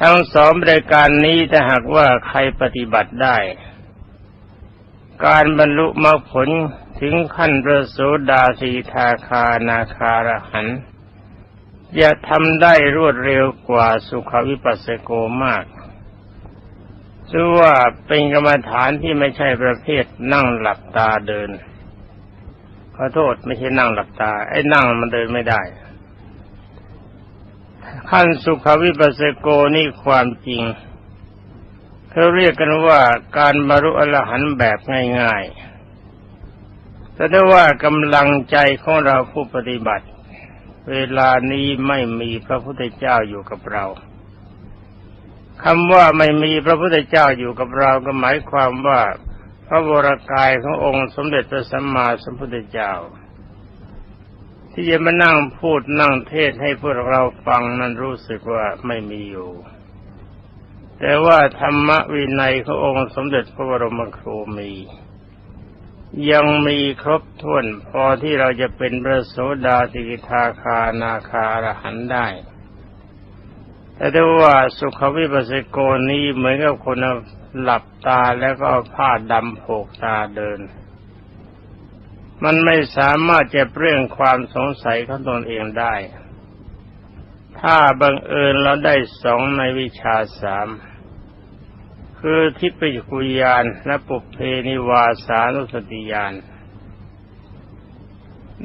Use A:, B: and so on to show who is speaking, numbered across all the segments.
A: ทั้งสองรายการนี้ถ้าหากว่าใครปฏิบัติได้ การบรรลุมรรคผลถึงขั้นประโสดาสีทาคานาคารหันจะทำได้รวดเร็วกว่าสุขวิปัสสโกมากชื่อว่าเป็นกรรมฐานที่ไม่ใช่ประเภทนั่งหลับตาเดิน ขอโทษไม่ใช่นั่งหลับตา ไอ้นั่งมันเดินไม่ได้ ขั้นสุขวิปัสสโกนี่ความจริงเขาเรียกกันว่าการบรรลุอรหันต์แบบง่ายๆแต่ได้ว่ากำลังใจของเราผู้ปฏิบัติ เวลานี้ไม่มีพระพุทธเจ้าอยู่กับเราคำว่าไม่มีพระพุทธเจ้าอยู่กับเราก็หมายความว่าพระวรากายขององค์สมเด็จพระสัมมาสัมพุทธเจ้า ที่จะมานั่งพูดนั่งเทศให้พวกเราฟังนั้นรู้สึกว่าไม่มีอยู่ แต่ว่าธรรมวินัยขององค์สมเด็จพระบรมครูมี ยังมีครบถ้วนพอที่เราจะเป็นพระโสดาติทาคานาคาอรหันได้แต่ได้ว่าสุขวิปัสสโกนี้เหมือนกับคนหลับตาแล้วก็ผ้าดำโผกตาเดิน มันไม่สามารถจะเปลี่ยงความสงสัยของตนเองได้ ถ้าบังเอิญเราได้สองในวิชาสามคือทิพยคุยานและปุเพนิวาสานุสติยาน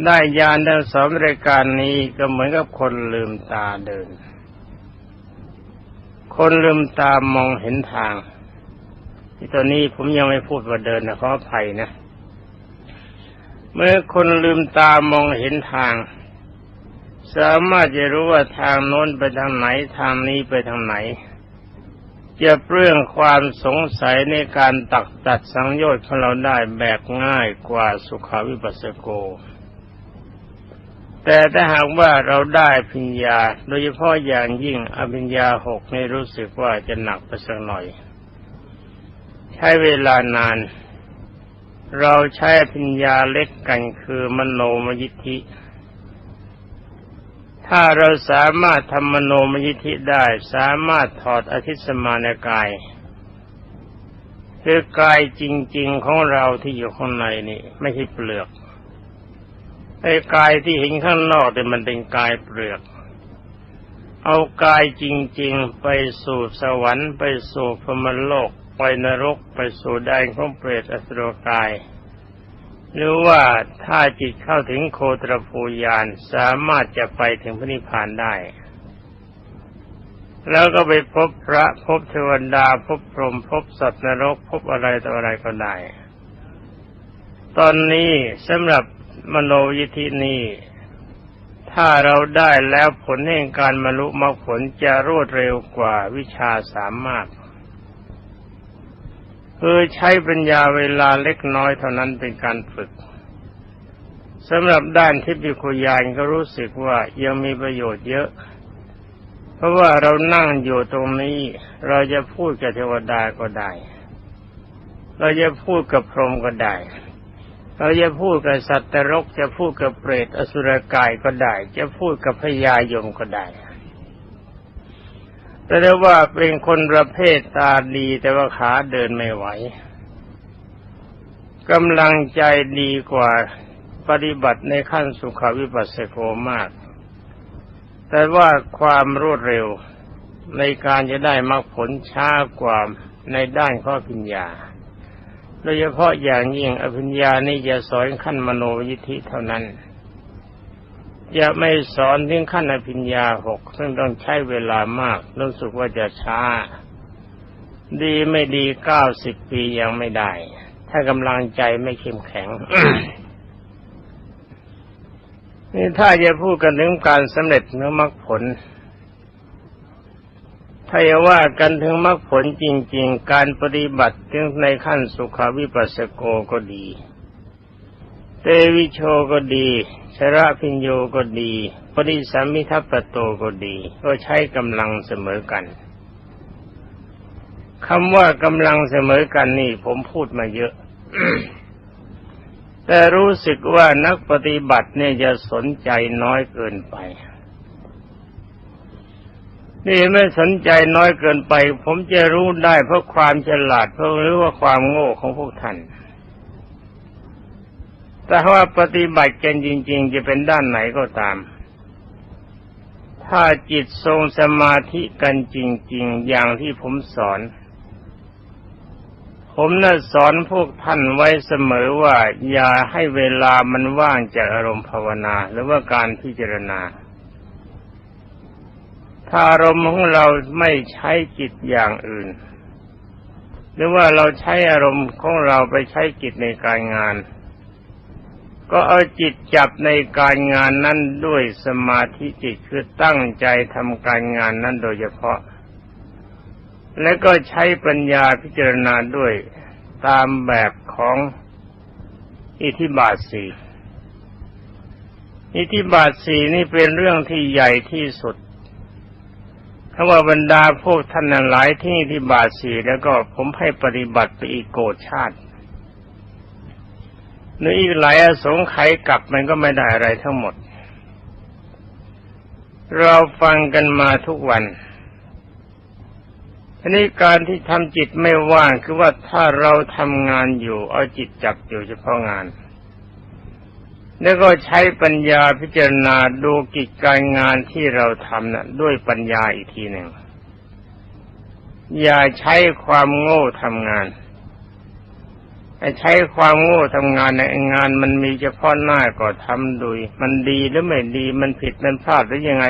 A: ได้ยานทั้งสองรายการนี้ก็เหมือนกับคนลืมตาเดิน คนลืมตามองเห็นทาง ที่ตอนนี้ผมยังไม่พูดว่าเดินนะขออภัยนะ เมื่อคนลืมตามองเห็นทาง สามารถจะรู้ว่าทางโน้นไปทางไหนทางนี้ไปทางไหน จะเปลื้องความสงสัยในการตักตัดสังโยชน์ของเราได้แบบง่ายกว่าสุขาวิปัสสโก แต่ถ้าหากว่าเราได้พิญญา โดยเฉพาะอย่างยิ่งอภิญญาหกในรู้สึกว่าจะหนักไปสักหน่อย ใช้เวลานาน เราใช้พิญญาเล็กกันคือมโนมยิทธิ ถ้าเราสามารถทำมโนมยิทธิได้ สามารถถอดอธิสมานกายคือกายจริง ๆของเราที่อยู่ข้างในนี่ ไม่ใช่เปลือกไอ้กายที่เห็นข้างนอกแต่มันเป็นกายเปลือก เอากายจริง ๆ ไปสู่สวรรค์ไปสู่พรมโลก ไปนรกไปสู่แดนของเปรตอสุรกาย หรือว่าถ้าจิตเข้าถึงโคตรภูยานสามารถจะไปถึงพระนิพพานได้ แล้วก็ไปพบพระพบเทวดาพบพรหมพบสัตว์นรก พบอะไรต่ออะไรก็ได้ ตอนนี้สำหรับมโนยิธินี้ถ้าเราได้แล้วผลแห่งการมรุมาผลจะรวดเร็วกว่าวิชาสามารถ คือใช้ปัญญาเวลาเล็กน้อยเท่านั้นเป็นการฝึกสำหรับด้านทิพยคุยานก็รู้สึกว่ายังมีประโยชน์เยอะ เพราะว่าเรานั่งอยู่ตรงนี้ เราจะพูดกับเทวดาก็ได้ เราจะพูดกับพรหมก็ได้ เราจะพูดกับสัตว์ตรกจะพูดกับเปรตอสุรกายก็ได้ จะพูดกับพญายมก็ได้ แต่ได้ว่าเป็นคนประเภทตาดีแต่ว่าขาเดินไม่ไหวกำลังใจดีกว่าปฏิบัติในขั้นสุขวิปัสสโกมาก แต่ว่าความรวดเร็วในการจะได้มรรคผลช้ากว่าในด้านข้อปัญญา โดยเฉพาะอย่างยิ่งอภิญญานี่จะสอนขั้นมโนยิธิเท่านั้น จะไม่สอนถึงขั้นอภิญญาหกซึ่งต้องใช้เวลามาก รู้สึกว่าจะช้า ดีไม่ดีเก้าสิบปียังไม่ได้ ถ้ากำลังใจไม่เข้มแข็ง นี่ถ้าจะพูดกันถึงการสำเร็จเนื้อมรรคผล ถ้าจะว่ากันถึงมรรคผลจริง ๆ การปฏิบัติถึงในขั้นสุขาวิปัสสโกก็ดี เตวิโชก็ดีชระพิญโยก็ดีปริสัมมิทัปโตก็ดี ก็ใช้กำลังเสมอกันคำว่ากำลังเสมอกันนี่ผมพูดมาเยอะ แต่รู้สึกว่านักปฏิบัติเนี่ยจะสนใจน้อยเกินไป นี่ไม่สนใจน้อยเกินไป ผมจะรู้ได้เพราะความฉลาดเพราะหรือว่าความโง่ของพวกท่าน แต่ว่าปฏิบัติกันจริง ๆ จะเป็นด้านไหนก็ตาม ถ้าจิตทรงสมาธิกันจริง ๆ อย่างที่ผมสอน ผมน่ะสอนพวกท่านไว้เสมอว่าอย่าให้เวลามันว่างจากอารมณ์ภาวนา หรือว่าการพิจารณา ถ้าอารมณ์ของเราไม่ใช้จิตอย่างอื่น หรือว่าเราใช้อารมณ์ของเราไปใช้จิตในการงาน ก็เอาจิตจับในการงานนั้นด้วยสมาธิจิตคือตั้งใจทำการงานนั้นโดยเฉพาะ และก็ใช้ปัญญาพิจารณาด้วยตามแบบของอิทธิบาทสี่อิทธิบาทสี่นี่เป็นเรื่องที่ใหญ่ที่สุดถ้าว่าบรรดาพวกท่านหลายที่อิทธิบาทสี่แล้วก็ผมให้ปฏิบัติไปอีกโกรธชาติ หรืออีกหลายอสงไขยกลับมันก็ไม่ได้อะไรทั้งหมด เราฟังกันมาทุกวันทีนี้การที่ทำจิตไม่ว่างคือว่าถ้าเราทำงานอยู่ เอาจิตจับอยู่เฉพาะงาน แล้วก็ใช้ปัญญาพิจารณาดูกิจการงานที่เราทำนะ่ะ ด้วยปัญญาอีกทีหนึ่งอย่าใช้ความโง่ทำงาน ใช้ความโง่ทำงานในงานมันมีเฉพาะหน้าก็ทำดุยมันดีหรือไม่ดีมันผิดมันพลาดหรือยังไง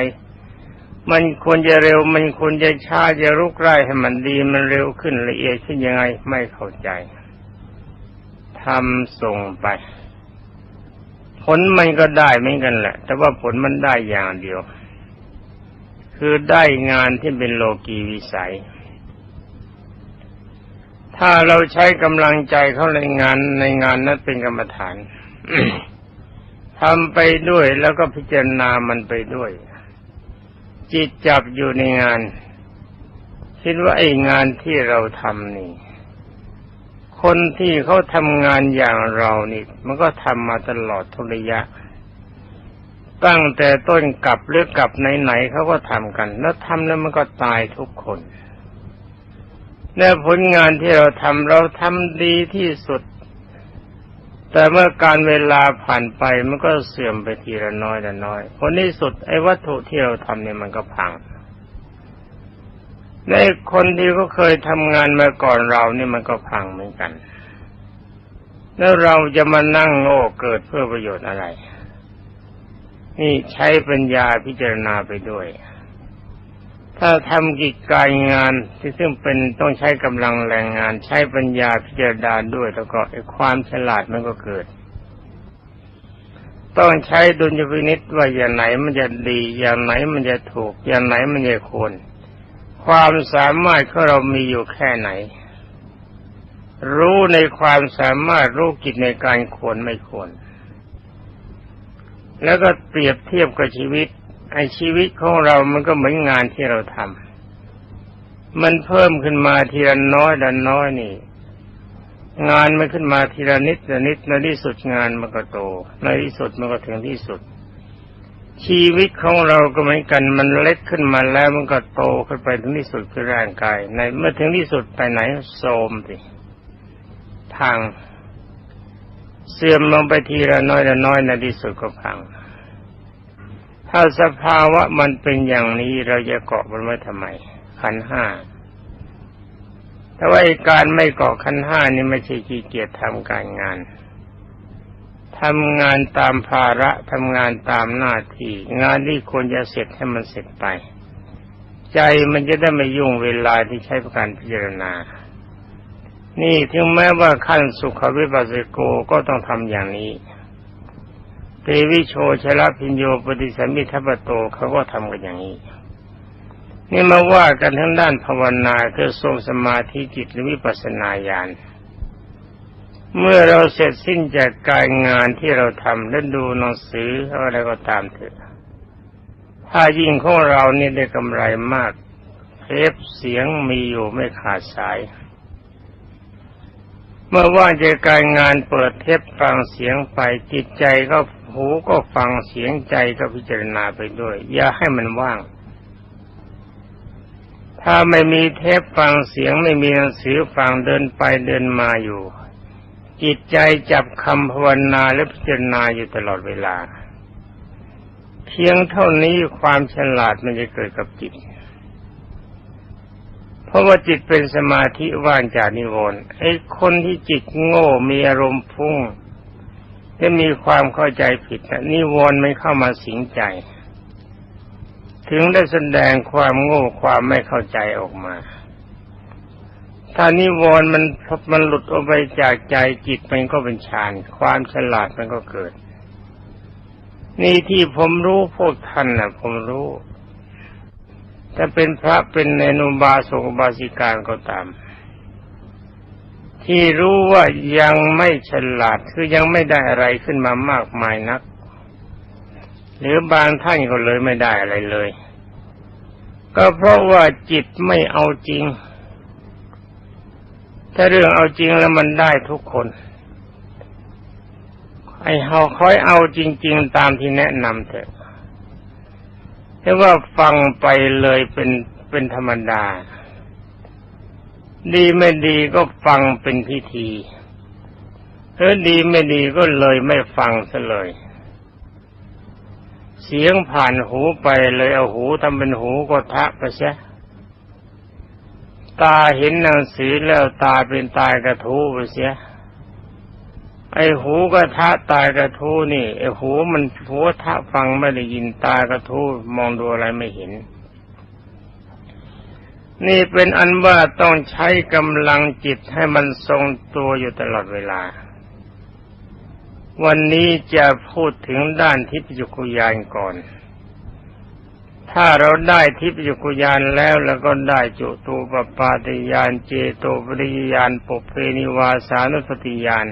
A: มันควรจะเร็ว มันควรจะช้าจะรุกไร้ให้มันดีมันเร็วขึ้นละเอียดขึ้นยังไงไม่เข้าใจทำส่งไป ผลมันก็ได้เหมือนกันแหละ แต่ว่าผลมันได้อย่างเดียว คือได้งานที่เป็นโลกีวิสัย ถ้าเราใช้กำลังใจเข้าในงานในงานนั้นเป็นกรรมฐานทำไปด้วยแล้วก็พิจารณามันไปด้วย จิตจับอยู่ในงาน คิดว่าไอ้งานที่เราทำนี่ คนที่เขาทำงานอย่างเรานี่ มันก็ทำมาตลอดทุระยะ ตั้งแต่ต้นกลับหรือกลับไหนๆเขาก็ทำกัน แล้วทำแล้วมันก็ตายทุกคน และผลงานที่เราทำเราทำดีที่สุด แต่เมื่อการเวลาผ่านไปมันก็เสื่อมไปทีละน้อยละน้อย ผลที่สุดไอ้วัตถุที่เราทำเนี่ยมันก็พังในคนที่ก็เคยทำงานมาก่อนเราเนี่ยมันก็พังเหมือนกัน แล้วเราจะมานั่งโง่เกิดเพื่อประโยชน์อะไร นี่ใช้ปัญญาพิจารณาไปด้วย ถ้าทำกิจการงานที่ซึ่งเป็นต้องใช้กำลังแรงงาน ใช้ปัญญาพิจารณาด้วย แล้วก็ความฉลาดมันก็เกิด ต้องใช้ดุลยพินิษว่าอย่างไหนมันจะดีอย่างไหนมันจะถูก อย่างไหนมันจะควรความสามารถของเรามีอยู่แค่ไหน รู้ในความสามารถรู้กิจในการควรไม่ควรแล้วก็เปรียบเทียบกับชีวิต ไอชีวิตของเรามันก็เหมือนงานที่เราทำมันเพิ่มขึ้นมาทีละน้อยละน้อยนี่ งานมันขึ้นมาทีละนิดละนิดในที่สุดงานมันก็โตในที่สุดมันก็ถึงที่สุด ชีวิตของเราก็เหมือนกันมันเล็กขึ้นมาแล้วมันก็โตขึ้นไปถึงที่สุดคือร่างกาย ในเมื่อถึงที่สุดไปไหนโทมสิทางเสื่อมลงไปทีละน้อยละน้อยในที่สุดก็พัง ถ้าสภาวะมันเป็นอย่างนี้เราจะเกาะมันไว้ทำไม ขันห้าแต่ว่าการไม่เกาะขันห้านี่ไม่ใช่ขี้เกียจทำการงานทำงานตามภาระทำงานตามหน้าที่ งานที่ควรจะเสร็จให้มันเสร็จไป ใจมันจะได้ไม่ยุ่งเวลาที่ใช้ประการพิจารณา นี่ถึงแม้ว่าขั้นสุขวิปัสสโกก็ต้องทำอย่างนี้ เทวิโชชลพิญโยปฏิสัมมิทัปโตเขาก็ทำกันอย่างนี้ นี่มาว่ากันทั้งด้านภาวนาคือทรงสมาธิจิตหรือวิปัสนาญาณเมื่อเราเสร็จสิ้นจากการงานที่เราทำและดูหนังสืออะไรก็ตามเถอะถ้ายิ่งของเรานี่ได้กำไรมากเทปเสียงมีอยู่ไม่ขาดสาย เมื่อว่าจากการงานเปิดเทปฟังเสียงไปจิตใจก็ หูก็ฟังเสียงใจก็พิจารณาไปด้วย อย่าให้มันว่าง ถ้าไม่มีเทปฟังเสียงไม่มีหนังสือฟังเดินไปเดินมาอยู่ จิตใจจับคำภาวนาและพิจารณาอยู่ตลอดเวลา เพียงเท่านี้ความฉลาดมันจะเกิดกับจิตเพราะว่าจิตเป็นสมาธิว่างจากนิวรณ์ไอ้คนที่จิตโง่มีอารมณ์พุ่ง จะมีความเข้าใจผิดนะนิวรณ์ไม่เข้ามาสิงใจ ถึงได้แสดงความโง่ความไม่เข้าใจออกมา ถ้านิวรณ์มันมันหลุดออกไปจากใจจิตมันก็เป็นฌานความฉลาดมันก็เกิด นี่ที่ผมรู้พวกท่านนะผมรู้ถ้าเป็นพระเป็นเนนุบาสกบาสิการก็ตาม ที่รู้ว่ายังไม่ฉลาดคือยังไม่ได้อะไรขึ้นมามากมายนัก หรือบางท่านก็เลยไม่ได้อะไรเลย ก็เพราะว่าจิตไม่เอาจริง ถ้าเรื่องเอาจริงแล้วมันได้ทุกคนไอ้เฮาคอยเอาจริง ๆ ตามที่แนะนำเถอะแต่ว่าฟังไปเลยเป็นเป็นธรรมดา ดีไม่ดีก็ฟังเป็นพิธีเออดีไม่ดีก็เลยไม่ฟังซะเลย เสียงผ่านหูไปเลยเอาหูทำเป็นหูก็ทะไปเสียตาเห็นหนังสือแล้วตาเป็นตายกระทูไปเสีย ไอหูก็ทะตายกระทูนี่ไอหูมันหัวทะฟังไม่ได้ยินตากระทูมองดูอะไรไม่เห็น นี่เป็นอันว่าต้องใช้กำลังจิตให้มันทรงตัวอยู่ตลอดเวลา วันนี้จะพูดถึงด้านทิพยุคุยานก่อน ถ้าเราได้ทิพยุคุยานแล้วแล้วก็ได้จุตูปปาติยานเจโตปริยานปุเพนิวาสานุสติยาน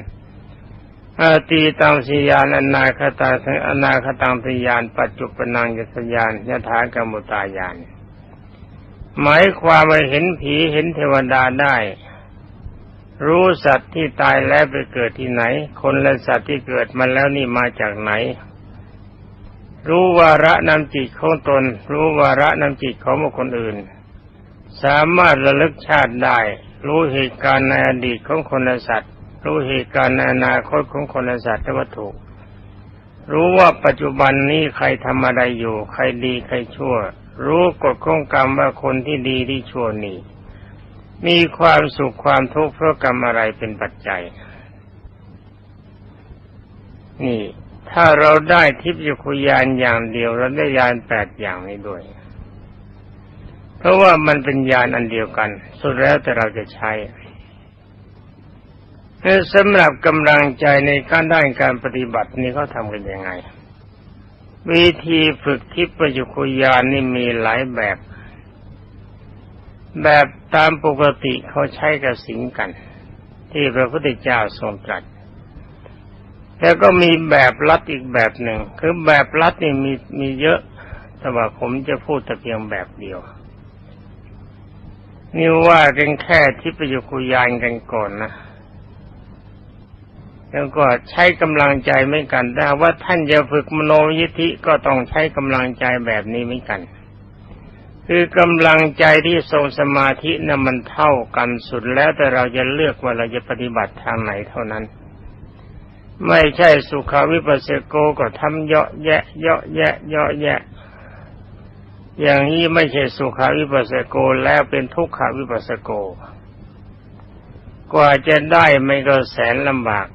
A: อาตีตังสิยานอนาคตาอนาคตังติยาน ปัจจุปนังยสยานยถากรรมุตายาน หมายความว่าเห็นผีเห็นเทวดาได้ รู้สัตว์ที่ตายแล้วไปเกิดที่ไหน คนและสัตว์ที่เกิดมาแล้วนี่มาจากไหน รู้วาระนำจิตของตน รู้วาระนำจิตของบุคคลอื่น สามารถระลึกชาติได้ รู้เหตุการณ์ในอดีตของคนและสัตว์ รู้เหตุการณ์ในอนาคตของคนและสัตว์และวัตถุรู้ว่าปัจจุบันนี้ใครทำอะไรอยู่ ใครดีใครชั่ว รู้กฎของกรรมว่าคนที่ดีที่ชั่วนี่มีความสุขความทุกข์เพราะกรรมอะไรเป็นปัจจัย นี่ ถ้าเราได้ทิพยคุยานอย่างเดียวเราได้ยานแปดอย่างนี้ด้วย เพราะว่ามันเป็นยานอันเดียวกัน สุดแล้วแต่เราจะใช้สำหรับกำลังใจในการด้านการปฏิบัตินี้เขาทำกันยังไง วิธีฝึกทิพยุคุยานนี่มีหลายแบบ แบบตามปกติเขาใช้กับสิงกัน ที่พระพุทธเจ้าทรงตรัสแล้วก็มีแบบลัดอีกแบบหนึ่ง คือแบบลัดนี่มีมีเยอะ แต่ว่าผมจะพูดแต่เพียงแบบเดียว นี่ว่ากันแค่ทิพยุคุยานกันก่อนนะ แล้วก็ใช้กำลังใจไม่กันแต่ว่าท่านจะฝึกมโนยิธิก็ต้องใช้กำลังใจแบบนี้ไม่กัน คือกำลังใจที่ทรงสมาธินะ่ะมันเท่ากันสุดแล้วแต่เราจะเลือกว่าเราจะปฏิบัติทางไหนเท่านั้น ไม่ใช่สุขาวิปัสสโกก็ทำเยาะแยะเยาะแยะเยาะแยะ อย่างนี้ไม่ใช่สุขาวิปัสสโกแล้วเป็นทุกขาวิปัสสโก กว่าจะได้ไม่ก็แสนลำบาก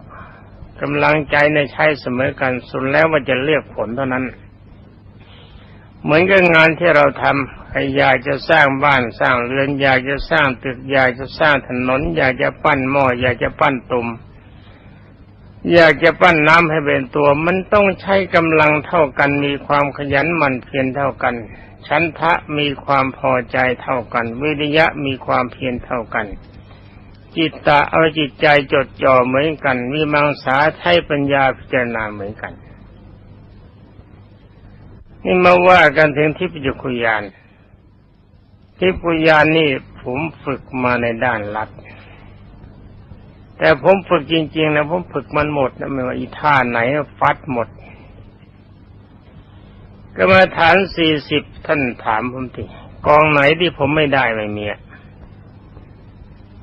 A: กำลังใจในใช้เสมอกันสุดแล้วว่าจะเลือกผลเท่านั้น เหมือนกับงานที่เราทำใครอยากจะสร้างบ้านสร้างเรือน อยากจะสร้างตึกอยากจะสร้างถนน อยากจะปั้นหม้ออยากจะปั้นตุ่มอยากจะปั้นน้ำให้เป็นตัว มันต้องใช้กำลังเท่ากันมีความขยันหมั่นเพียรเท่ากัน ชั้นทะมีความพอใจเท่ากัน วิริยะมีความเพียรเท่ากัน จิตตะเอาจิตใจจดจ่อเหมือนกัน มีมังสาใช้ปัญญาพิจารณาเหมือนกัน นี่มาว่ากันถึงทิพยคุยานทิพยานนี่ผมฝึกมาในด้านลัด แต่ผมฝึกจริงๆนะผมฝึกมันหมดนะไม่ว่าอีท่าไหนฟัดหมดก็มาฐานสี่สิบท่านถามผมทีกองไหนที่ผมไม่ได้ไม่มี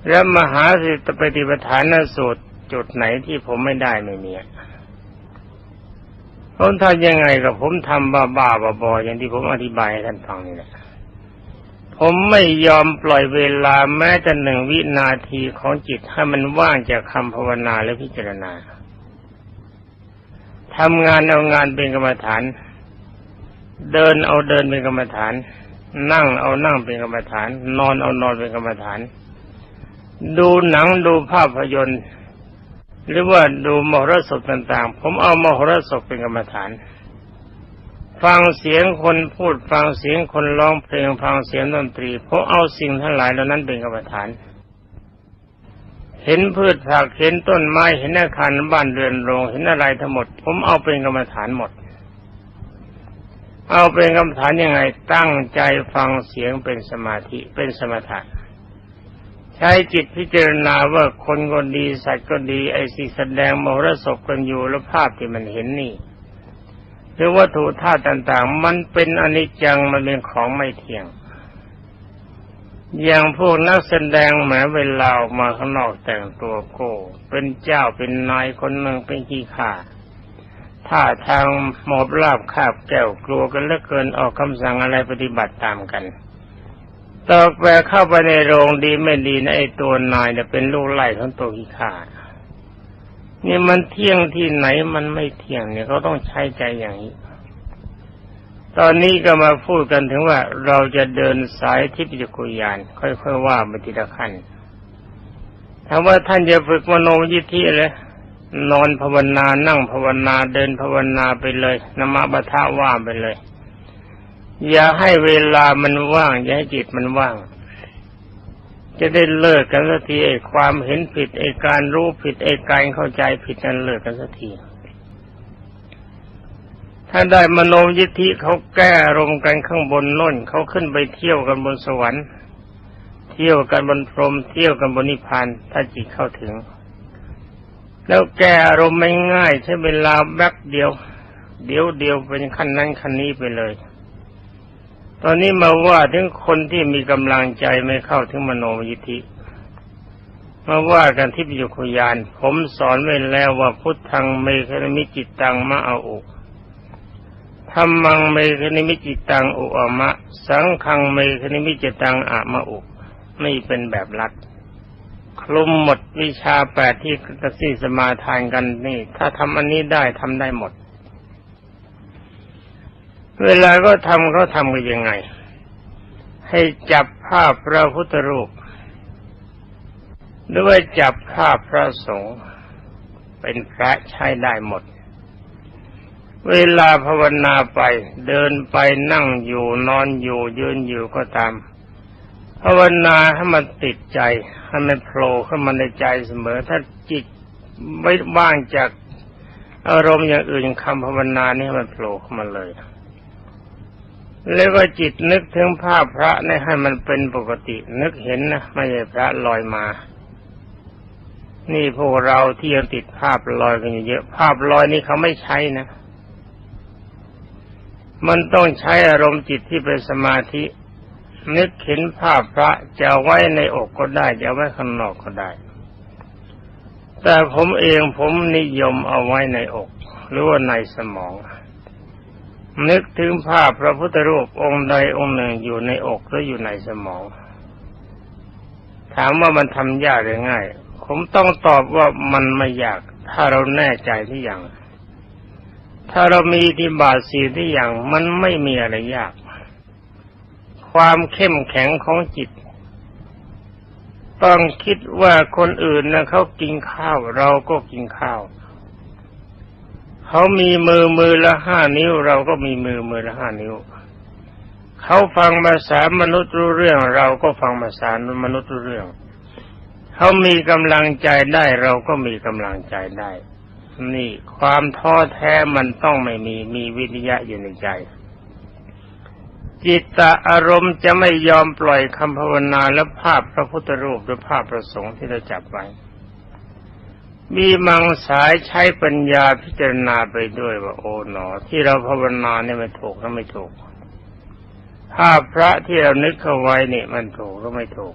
A: แล้วมหาสิตปฏิปทานสูตรจุดไหนที่ผมไม่ได้ไม่มีผมทำยังไงกับผมทำบ้าบ้าบอๆอย่างที่ผมอธิบายให้ท่านฟังนี่แหละผมไม่ยอมปล่อยเวลาแม้แต่หนึ่งวินาทีของจิตให้มันว่างจากคำภาวนาและพิจารณาทำงานเอางานเป็นกรรมฐาน เดินเอาเดินเป็นกรรมฐาน นั่งเอานั่งเป็นกรรมฐาน นอนเอานอนเป็นกรรมฐาน ดูหนังดูภาพยนตร์ หรือว่าดูมหรสพต่างๆ ผมเอามหรสพเป็นกรรมฐาน ฟังเสียงคนพูดฟังเสียงคนร้องเพลงฟังเสียงดนตรีเพราะเอาสิ่งทั้งหลายเหล่านั้นเป็นกรรมฐาน เห็นพืชผักเห็นต้นไม้เห็นอาคารบ้านเรือนโรงเห็นอะไรทั้งหมด ผมเอาเป็นกรรมฐานหมด เอาเป็นกรรมฐานยังไงตั้งใจฟังเสียงเป็นสมาธิเป็นสมถะ ใช้จิตพิจารณาว่าคนก็ดีสัตว์ก็ดีไอ้สิ่งแสดงมรสพกันอยู่แล้วภาพที่มันเห็นนี่หรือวัตถุธาตุต่างๆ มันเป็นอนิจจังมันเป็นของไม่เที่ยง อย่างพวกนักแสดงแหมเวลาออกมาข้างนอกแต่งตัวโก้ เป็นเจ้าเป็นนายคนหนึ่งเป็นขี้ข่าถ้าทางหมอบราบคาบแก้วกลัวกันเหลือเกินออกคำสั่งอะไรปฏิบัติตามกัน ตอกแวเข้าไปในโรงดีไม่ดีนะไอ้ตัวนายเนี่ยเป็นลูกไล่ของตัวขี้ข่านี่มันเที่ยงที่ไหนมันไม่เที่ยงเนี่ยเขาต้องใช้ใจอย่างนี้ ตอนนี้ก็มาพูดกันถึงว่าเราจะเดินสายทิพยกุยาน ค่อยๆว่าไปทีละขั้นถ้าว่าท่านจะฝึกมโนยิทธิเลยนอนภาวนานั่งภาวนาเดินภาวนาไปเลยนมาบัทาว่าไปเลย อย่าให้เวลามันว่าง อย่าให้จิตมันว่าง จะได้เลิกกันสักทีไอ้ความเห็นผิดไอ้การรู้ผิดไอ้การเข้าใจผิดนั้นเลิกกันสักทีถ้าได้มโนยิทธิเขาแก้รมกันข้างบนน่นเขาขึ้นไปเที่ยวกันบนสวรรค์เที่ยวกันบนพรมเที่ยวกันบนนิพพานถ้าจิตเข้าถึง แล้วแก้อารมณ์ไม่ง่ายใช้เวลาแป๊บเดียว เดี๋ยวเดียวเป็นขั้นนั้นขั้นนี้ไปเลย ตอนนี้มาว่าถึงคนที่มีกำลังใจไม่เข้าถึงมโนยิธิมาว่ากันที่ปิจุคยาน ผมสอนไว้แล้วว่าพุทธังเมคณมิจิตตังมะเอาอุธรรมังเมคณมิจิตตังอุอมะ สังฆังเมคณมิจิตตังอะมะอุนี่เป็นแบบรัดคลุมหมดวิชาแปดที่กระสีสมาทานกันนี่ ถ้าทำอันนี้ได้ทำได้หมด เวลาก็ทำเขาทำกันยังไง ให้จับภาพพระพุทธรูป หรือว่าจับภาพพระสงฆ์เป็นพระใช้ได้หมด เวลาภาวนาไปเดินไปนั่งอยู่นอนอยู่ยืนอยู่ก็ตามภาวนาให้มันติดใจให้มันโผล่ขึ้นมาในใจเสมอ ถ้าจิตไม่ว่างจากอารมณ์อย่างอื่นคำภาวนานี่มันโผล่ขึ้นมาเลย แล้วก็จิตนึกถึงภาพพระนี่ให้มันเป็นปกติ นึกเห็นนะไม่ใช่พระลอยมา นี่พวกเราที่ยังติดภาพลอยกันอยู่เยอะ ภาพลอยนี่เขาไม่ใช้นะ มันต้องใช้อารมณ์จิตที่เป็นสมาธิ นึกเห็นภาพพระจะไว้ในอกก็ได้ จะไว้ข้างนอกก็ได้ แต่ผมเองผมนิยมเอาไว้ในอก หรือว่าในสมอง นึกถึงภาพพระพุทธรูปองค์ใดองค์หนึ่งอยู่ในอกหรืออยู่ในสมอง ถามว่ามันทำยากหรือง่าย ผมต้องตอบว่ามันไม่ยาก ถ้าเราแน่ใจที่อย่าง ถ้าเรามีที่บาสีที่อย่าง มันไม่มีอะไรยาก ความเข้มแข็งของจิต ต้องคิดว่าคนอื่นนะเขากินข้าว เราก็กินข้าว เขามีมือมือละห้านิ้ว เราก็มีมือมือละห้านิ้ว เขาฟังภาษามนุษย์รู้เรื่อง เราก็ฟังภาษามนุษย์รู้เรื่อง เขามีกำลังใจได้เราก็มีกำลังใจได้ นี่ความท้อแท้มันต้องไม่มีมีวิทยะอยู่ในใจจิตตอารมณ์จะไม่ยอมปล่อยคำภาวนาและภาพพระพุทธรูปหรือภาพประสงค์ที่เราจับไว้ มีมังสายใช้ปัญญาพิจารณาไปด้วยว่า โอ๋หนอ ที่เราภาวนาเนี่ยไม่ถูก ถ้าไม่ถูกภาพพระที่เรานึกเข้าไว้เนี่ยมันถูกหรือไม่ถูก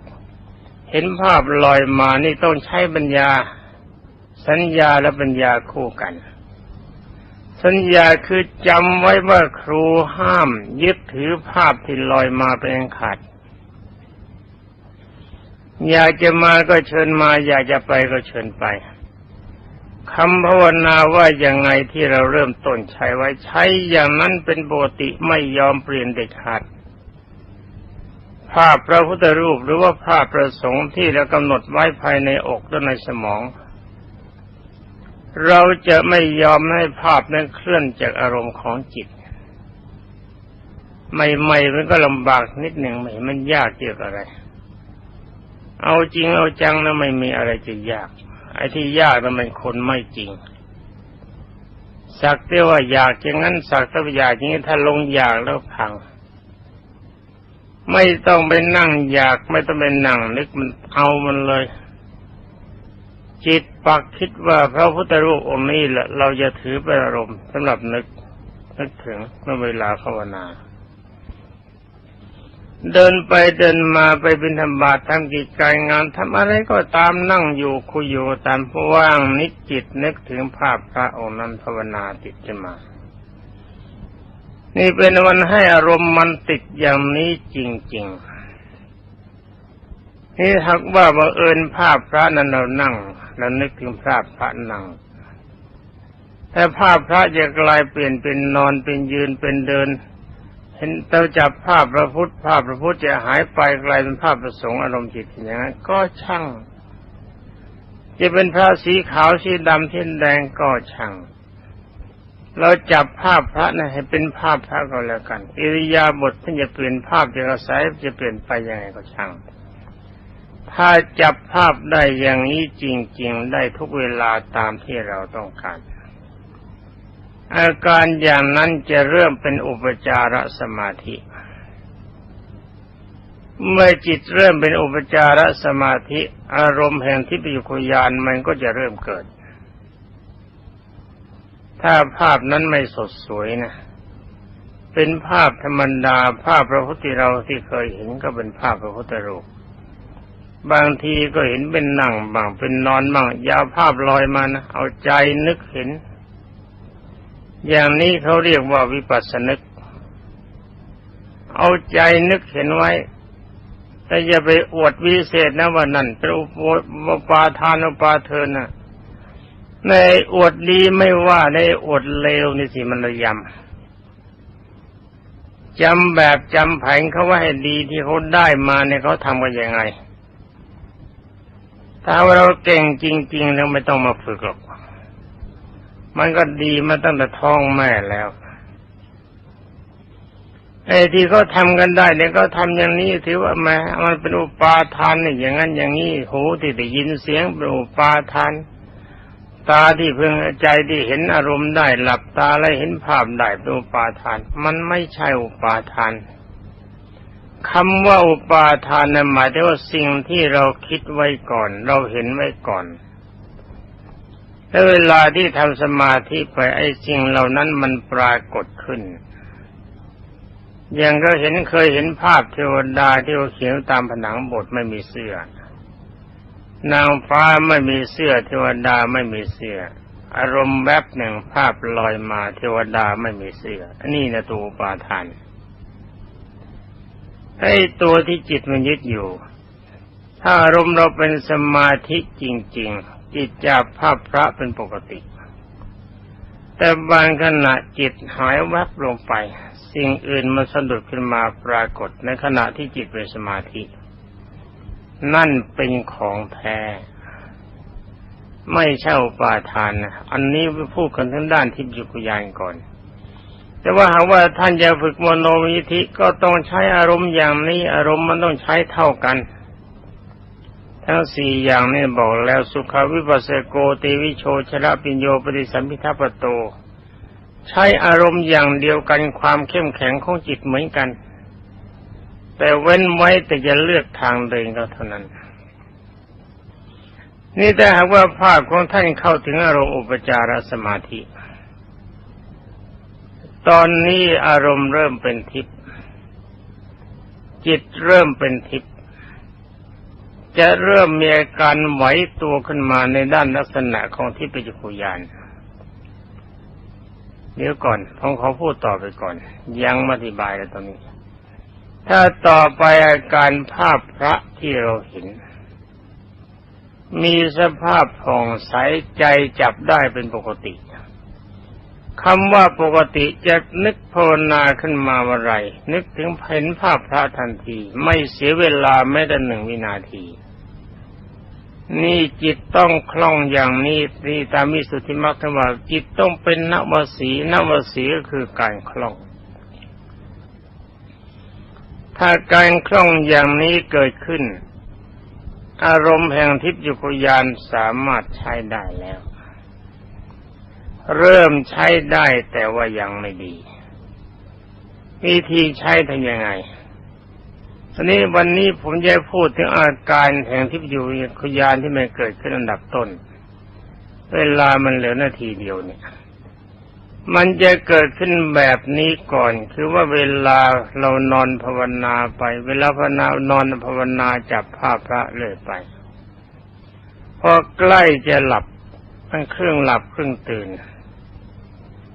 A: เห็นภาพลอยมานี่ต้องใช้ปัญญา สัญญาและปัญญาคู่กัน สัญญาคือจำไว้ว่าครูห้าม ยึดถือภาพที่ลอยมาเป็นอันขาดอยากจะมาก็เชิญมา อยากจะไปก็เชิญไป คำภาวนาว่าอย่างไงที่เราเริ่มต้นใช้ไว้ใช้อย่างนั้นเป็นปกติไม่ยอมเปลี่ยนเด็ดขาดภาพพระพุทธรูปหรือว่าภาพประสงค์ที่เรากำหนดไว้ภายในอกและในสมอง เราจะไม่ยอมให้ภาพนั้นเคลื่อนจากอารมณ์ของจิต ใหม่ๆมันก็ลำบากนิดหนึ่งไม่มันยากเกี่ยวกับอะไร เอาจริงเอาจังนะไม่มีอะไรจะยาก ไอ้ที่ยากนั้นมันคนไม่จริง สักแต่ว่าอยากอย่างนั้นสักต่ว่าอยากอย่างนี้ถ้าลงอยากแล้วพัง ไม่ต้องไปนั่งอยากไม่ต้องไปนั่งนึกมันเอามันเลย จิตปักคิดว่าพระพุทธรูปองค์นี้แหละเราจะถือเป็นอารมณ์สำหรับนึกนึกถึงเมื่อเวลาภาวนา เดินไปเดินมาไปบิณฑบาตทำกิจการงานทำอะไรก็ตามนั่งอยู่คุยอยู่ตามว่างนิจจิตนึกถึงภาพพระองค์นั้นภาวนาติดขึ้นมา นี่เป็นวันให้อารมณ์มันติดอย่างนี้จริงๆนี่หากว่าบังเอิญภาพพระนั้นเรานั่งเรานึกถึงภาพพระนั่งแต่ภาพพระจะกลายเปลี่ยนเป็นนอนเป็นยืนเป็นเดิน เห็นเราจับภาพพระพุทธภาพพระพุทธจะหายไปกลายเป็นภาพประสงค์อารมณ์จิตอย่างนั้นก็ช่าง จะเป็นพระสีขาวสีดำที่แดงก็ช่าง เราจับภาพพระนะให้เป็นภาพพระก็แล้วกันอิริยาบถที่จะเปลี่ยนภาพจะกระสายจะเปลี่ยนไปยังไงก็ช่าง ถ้าจับภาพได้อย่างนี้จริง ๆ ได้ทุกเวลาตามที่เราต้องการ อาการอย่างนั้นจะเริ่มเป็นอุปจารสมาธิ เมื่อจิตเริ่มเป็นอุปจารสมาธิ อารมณ์แห่งทิพยคุยานมันก็จะเริ่มเกิด ถ้าภาพนั้นไม่สดสวยนะ เป็นภาพธรรมดาภาพพระพุทธเราที่เคยเห็นก็เป็นภาพพระพุทธรูปบางทีก็เห็นเป็นนั่งบางเป็นนอนบางยาวภาพลอยมานะเอาใจนึกเห็น อย่างนี้เขาเรียกว่าวิปัสสนึก เอาใจนึกเห็นไว้ แต่อย่าไปอวดวิเศษนะว่านั่นเป็นอุปาทานอุปาเทนนะในอวดดีไม่ว่าในอวดเลวนี่สิมันระยำจำแบบจำแผงเขาว่าให้ดีที่เขาได้มาเนี่ยเขาทำกันยังไง ถ้าเราเก่งจริง ๆ แล้วไม่ต้องมาฝึกหรอก มันก็ดีมาตั้งแต่ท้องแม่แล้วไอ้ที่เขาทำกันได้เนี่ยก็ทำอย่างนี้ถือว่าแม่มันเป็นอุปาทานนี่อย่างนั้นอย่างนี้หูที่ได้ยินเสียงเป็นอุปาทาน ตาที่เพิ่งใจที่เห็นอารมณ์ได้หลับตาแล้วเห็นภาพได้เป็นอุปาทาน มันไม่ใช่อุปาทานคำว่าอุปาทานนั้นหมายถึงว่าสิ่งที่เราคิดไว้ก่อน เราเห็นไว้ก่อน แล้วเวลาที่ทำสมาธิไปไอ้สิ่งเหล่านั้นมันปรากฏขึ้น อย่างก็เห็นเคยเห็นภาพเทวดาที่เขาเขียนตามผนังบทไม่มีเสื้อ นางฟ้าไม่มีเสื้อ เทวดาไม่มีเสื้อ อารมณ์แบบหนึ่งภาพลอยมาเทวดาไม่มีเสื้อ อันนี้นะตัวปาทานไอ้ตัวที่จิตมันยึดอยู่ ถ้าอารมณ์เราเป็นสมาธิจริง ๆ จิตจับภาพพระเป็นปกติ แต่บางขณะจิตหายแวบลงไป สิ่งอื่นมันสะดุดขึ้นมาปรากฏในขณะที่จิตเป็นสมาธิ นั่นเป็นของแท้ ไม่ใช่อุปาทานนะอันนี้พูดกันทั้งด้านทิพยุกยานก่อนแต่ว่าหากว่าท่านจะฝึกมโนวิธิก็ต้องใช้อารมณ์อย่างนี้ อารมณ์มันต้องใช้เท่ากัน ทั้งสี่อย่างนี้บอกแล้วสุขาวิปัสสโกติวิโชชระปิญโยปฏิสัมพิทัปโต ใช้อารมณ์อย่างเดียวกันความเข้มแข็งของจิตเหมือนกัน แต่เว้นไว้แต่จะเลือกทางเดินก็เท่านั้น นี่แต่หากว่าภาพของท่านเข้าถึงอารมณ์อุปจารสมาธิ ตอนนี้อารมณ์เริ่มเป็นทิพย์จิตเริ่มเป็นทิพย์ จะเริ่มมีอาการไหวตัวขึ้นมาในด้านลักษณะของทิพยคุยานเดี๋ยวก่อนผมขอพูดต่อไปก่อน ยังอธิบายแล้วตอนนี้ ถ้าต่อไปอาการภาพพระที่เราเห็น มีสภาพผ่องใสใจจับได้เป็นปกติคำว่าปกติจะนึกภาวนาขึ้นมาเมื่อไรนึกถึงเห็นภาพพระทันที ไม่เสียเวลาแม้แต่หนึ่งวินาที นี่จิตต้องคล่องอย่างนี้นี่ตามมิสุทธิมรรคว่าจิตต้องเป็นนวสีนวสีก็คือการคล่อง ถ้าการคล่องอย่างนี้เกิดขึ้น อารมณ์แห่งทิพยุคยานสามารถใช้ได้แล้ว เริ่มใช้ได้แต่ว่ายังไม่ดี วิธีใช้ทำยังไง ทีนี้วันนี้ผมจะพูดถึงอาการแห่งทิพยุคยานที่มันเกิดขึ้นอันดับต้น เวลามันเหลือนาทีเดียวเนี่ยมันจะเกิดขึ้นแบบนี้ก่อน คือว่าเวลาเรานอนภาวนาไป เวลาภาวนานอนภาวนาจับภาพพระเลยไป พอใกล้จะหลับมันเครื่องหลับเครื่องตื่น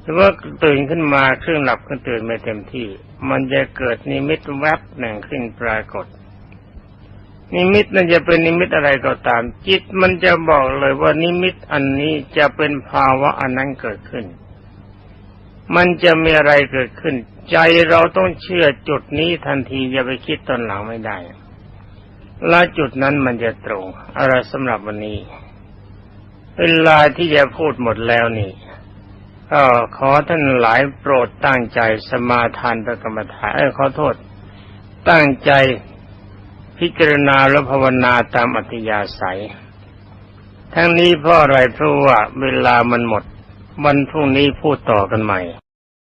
A: หรือว่าตื่นขึ้นมาเครื่องหลับเครื่องตื่นไม่เต็มที่ มันจะเกิดนิมิตแวบหนึ่งขึ้นปรากฏ นิมิตนั้นจะเป็นนิมิตอะไรก็ตาม จิตมันจะบอกเลยว่านิมิตอันนี้จะเป็นภาวะอันนั้นเกิดขึ้น มันจะมีอะไรเกิดขึ้น ใจเราต้องเชื่อจุดนี้ทันทีอย่าไปคิดตอนหลังไม่ได้และจุดนั้นมันจะตรงอะไรสำหรับวันนี้ เวลาที่จะพูดหมดแล้วนี่ ก็ขอท่านหลายโปรดตั้งใจสมาทานพระกรรมฐานขอโทษ ตั้งใจพิจารณาและภาวนาตามอัธยาศัย ทั้งนี้เพราะอะไรเพราะว่าเวลามันหมด วันพรุ่งนี้พูดต่อกันใหม่